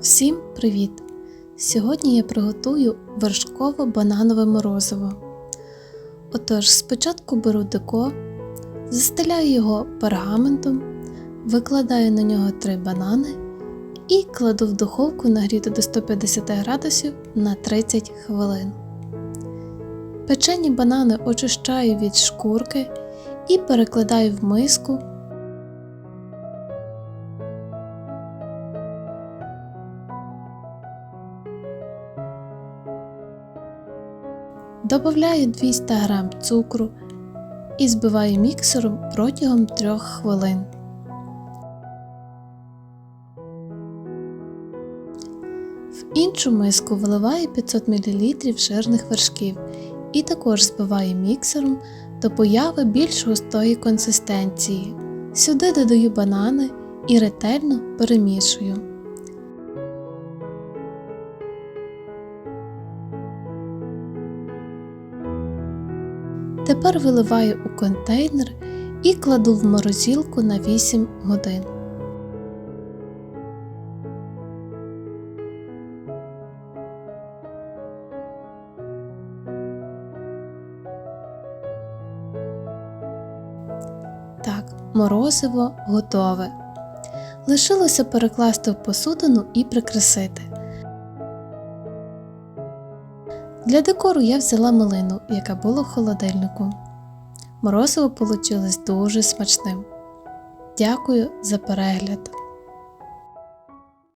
Всім привіт! Сьогодні я приготую вершково-бананове морозиво. Отож, спочатку беру деко, застеляю його пергаментом, викладаю на нього три банани і кладу в духовку нагріту до 150 градусів на 30 хвилин. Печені банани очищаю від шкурки і перекладаю в миску. Добавляю 200 г цукру і збиваю міксером протягом 3 хвилин. В іншу миску виливаю 500 мл жирних вершків і також збиваю міксером до появи більш густої консистенції. Сюди додаю банани і ретельно перемішую. Тепер виливаю у контейнер і кладу в морозилку на 8 годин. Так, морозиво готове. Лишилося перекласти в посудину і прикрасити. Для декору я взяла малину, яка була в холодильнику. Морозиво вийшло дуже смачним. Дякую за перегляд!